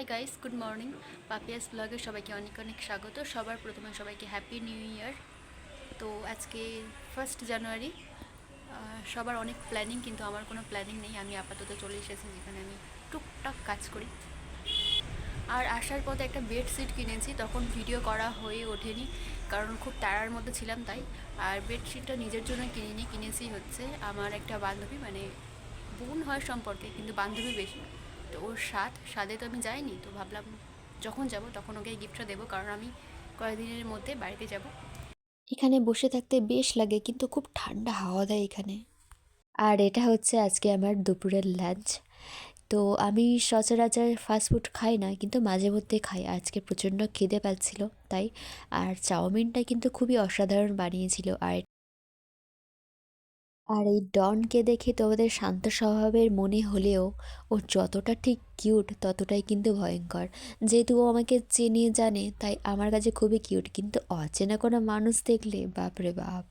Hi guys good morning Papiya's ব্লগে সবাইকে অনেক অনেক স্বাগত। সবার প্রথমে সবাইকে হ্যাপি নিউ ইয়ার তো আজকে ফার্স্ট জানুয়ারি সবার অনেক প্ল্যানিং কিন্তু আমার কোনো প্ল্যানিং নেই। আমি আপাতত চলে এসেছি যেখানে আমি টুকটাক কাজ করি। আর আসার পথে একটা বেডশিট কিনেছি, তখন ভিডিও করা হয়ে ওঠেনি, কারণ খুব তাড়ার মধ্যে ছিলাম তাই। আর বেডশিটটা নিজের জন্য কিনিনি, কিনেছি হচ্ছে আমার একটা বান্ধবী মানে বোন হয় সম্পর্কে, কিন্তু বান্ধবী বেশি। তো ওর স্বাদ, স্বাদে তো আমি যাইনি, তো ভাবলাম যখন যাব তখন ওকে গিফটটা দেবো, কারণ আমি কয়েকদিনের মধ্যে বাড়িতে যাব। এখানে বসে থাকতে বেশ লাগে, কিন্তু খুব ঠান্ডা হাওয়া দেয় এখানে। আর এটা হচ্ছে আজকে আমার দুপুরের লাঞ্চ তো আমি সচরাচর ফাস্টফুড খাই না, কিন্তু মাঝে মধ্যে খাই। আজকে প্রচণ্ড খিদে পাচ্ছিল, তাই আর চাউমিনটা কিন্তু খুবই অসাধারণ বানিয়েছিল। আর আর এই ডনকে দেখে তোমাদের শান্ত স্বভাবের মনে হলেও ও যতটা ঠিক কিউট, ততটাই কিন্তু ভয়ঙ্কর। যেহেতু ও আমাকে চেনে, জানে, তাই আমার কাছে খুবই কিউট, কিন্তু অচেনা কোনো মানুষ দেখলে বাপরে বাপ।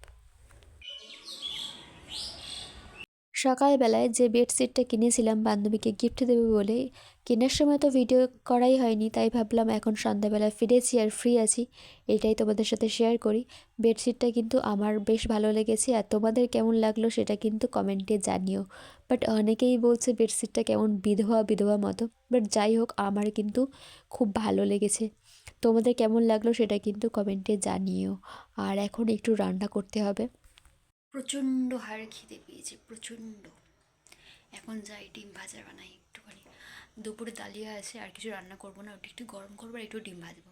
সকালবেলায় যে বেডশিটটা কিনেছিলাম বান্ধবীকে গিফট দেবে বলে, কেনার সময় তো ভিডিও করাই হয়নি, তাই ভাবলাম এখন সন্ধ্যাবেলা ফিরেছি আর ফ্রি আছি। এটাই তোমাদের সাথে শেয়ার করি। বেডশিটটা কিন্তু আমার বেশ ভালো লেগেছে আর তোমাদের কেমন লাগল সেটা কিন্তু কমেন্টে জানিও। বাট অনেকেই বলছে বেডশিটটা কেমন বিধবা বিধবা মতো বাট যাই হোক, আমার কিন্তু খুব ভালো লেগেছে। তোমাদের কেমন লাগল সেটা কিন্তু কমেন্টে জানিও। আর এখন একটু রান্না করতে হবে। প্রচণ্ড হাড় খিদে পেয়েছে, প্রচণ্ড। এখন যাই ডিম ভাজা বানাই একটুখানি। দুপুরে দালিয়া আছে, আর কিছু রান্না করব না ওটি একটু গরম করব আর একটু ডিম ভাজবো।